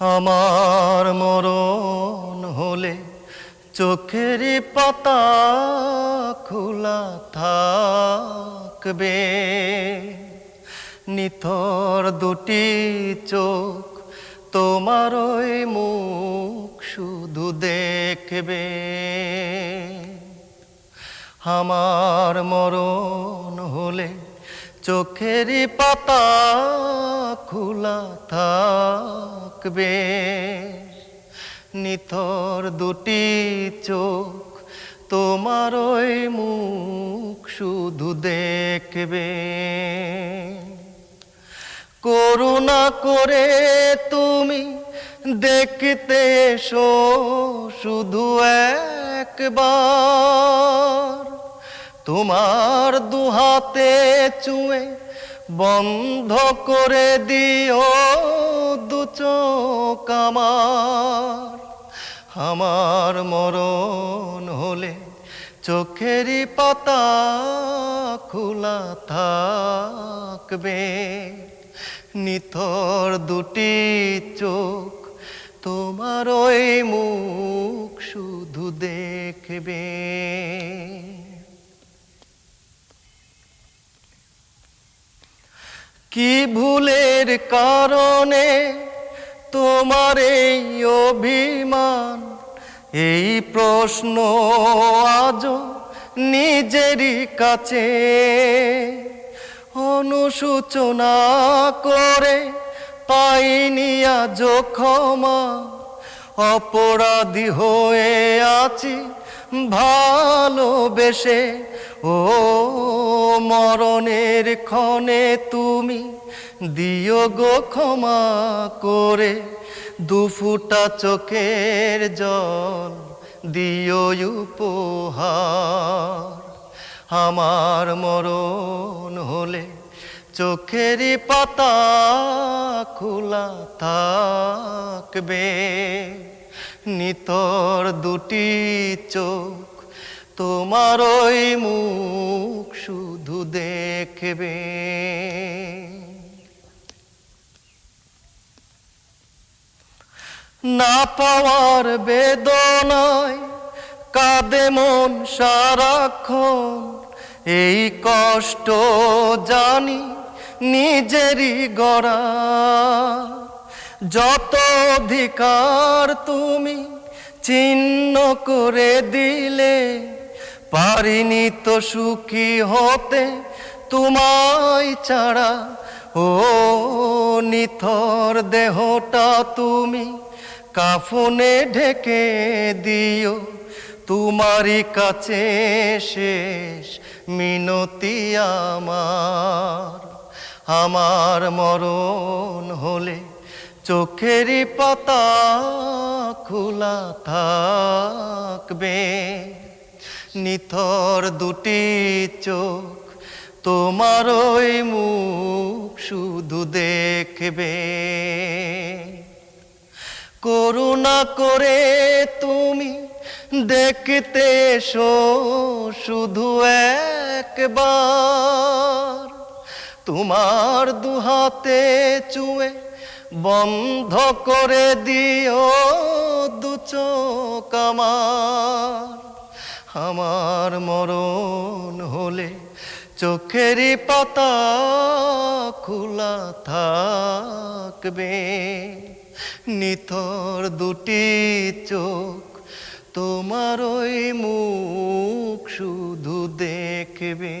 আমার মরণ হলে চোখের পাতা খোলা থাকবে। নিথর দুটি চোখ তোমার ওই মুখ শুধু দেখবে। আমার মরণ হলে চোখের পাতা খোলা থাকবে। নিথর দুটি চোখ তোমার ওই মুখ শুধু দেখবে। করুণা করে তুমি দেখতে এসো শুধু একবার। তোমার দুহাতে চুয়ে বন্ধ করে দিও দু চোখ আমার। আমার মরণ হলে চোখেরই পাতা খোলা থাকবে। নিথর দুটি চোখ তোমার ওই মুখ শুধু দেখবে। কি ভুলের কারণে তোমার এই অভিমান? এই প্রশ্ন আজ নিজেরই কাছে। অনুসূচনা করে পাইনি আজ ক্ষমা। অপরাধী হয়ে আছি ভালোবেসে, ও মরণের ক্ষণে তুমি দিও গো ক্ষমা করে দুফুটা চোখের জল দিও উপহার। আমার মরণ হলে চোখেরই পাতা খোলা থাকবে। নিতর দুটি চোখ, তোমার ওই মুখ শুধু দেখবে। না পাওয়ার বেদনায় কাঁদে মন সারাক্ষণ, এই কষ্ট জানি নিজেরই গড়া। যত অধিকার তুমি চিহ্ন করে দিলে, পারিনি তো সুখী হতে তোমায় ছাড়া। ও নিথর দেহটা তুমি কাফনে ঢেকে দিও, তোমারই কাছে শেষ মিনতি আমার। আমার মরণ হলে চোখেরই পাতা খোলা থাকবে। নিথর দুটি চোখ তোমার ওই মুখ শুধু দেখবে। করুণা করে তুমি দেখতে এসো শুধু একবার। তোমার দুহাতে চুয়ে বন্ধ করে দিও দু চোখ আমার। আমার মরণ হলে চোখেরই পাতা খোলা থাকবে। নিথর দুটি চোখ তোমার ওই মুখ শুধু দেখবে।